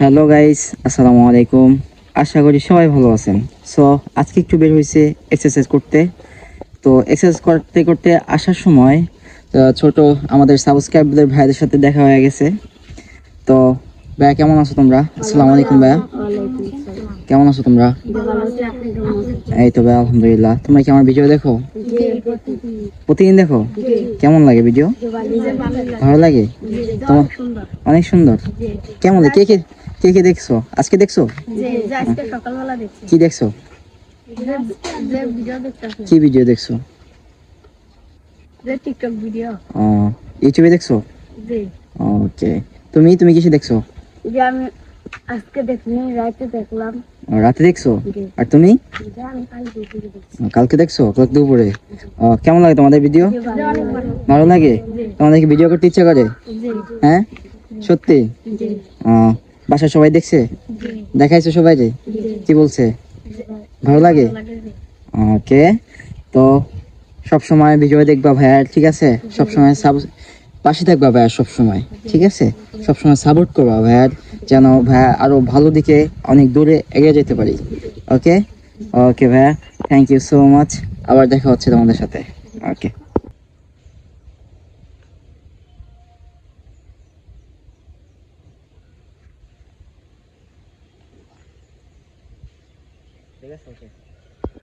Hello guys, আসসালামু আলাইকুম। আশা করি সবাই ভালো আছেন। সো, আজকে একটু বের হয়েছে এক্সারসাইজ করতে। তো এক্সারসাইজ করতে করতে আসার সময় ছোট আমাদের সাবস্ক্রাইবারদের ভাইদের সাথে দেখা হয়ে গেছে। তো, ভাইয়া কেমন আছো তোমরা? আসসালামু আলাইকুম, ভাইয়া। কেমন আছো তোমরা? এই তো ভাইয়া, আলহামদুলিল্লাহ। তোমরা কি আমার ভিডিও দেখো? প্রতিদিন দেখো? কেমন লাগে ভিডিও ভালো লাগে? তোমার অনেক সুন্দর। কেমন? কে কে কে কে দেখছ? আজকে দেখছ? কি দেখছ? ভিডিও কি ভিডিও দেখছ? ও ইউটিউবে দেখছ? ওকে তুমি তুমি কিসে দেখছ? আমি আজকে দেখিনি রাতে দেখলাম। রাতে দেখছ? আর তুমি? কালকে দেখছ? কালকে দুপুরে? কেমন লাগে তোমাদের ভিডিও ভালো লাগে। ভালো লাগে? জি। তোমাদের কি ভিডিও করতে ইচ্ছা করে? হ্যাঁ? সত্যি? বাসায় সবাই দেখছে? দেখাইছো সবাই রে কি বলছে? ভালো লাগে? লাগে ওকে, তো সব সময় ভিডিও দেখবা ভাইয়া, ঠিক আছে? সব সময় সাব, পাশে থাকবা ভাইয়া সব সময়, ঠিক আছে? সব সময় সাপোর্ট করবা ভাইয়ার যেন ভাইয়া আরও ভালো দিকে অনেক দূরে এগিয়ে যেতে পারি, ওকে? ওকে ভাইয়া থ্যাংক ইউ সো মাচ আবার দেখা হচ্ছে তোমাদের সাথে, ওকে। 哪个手机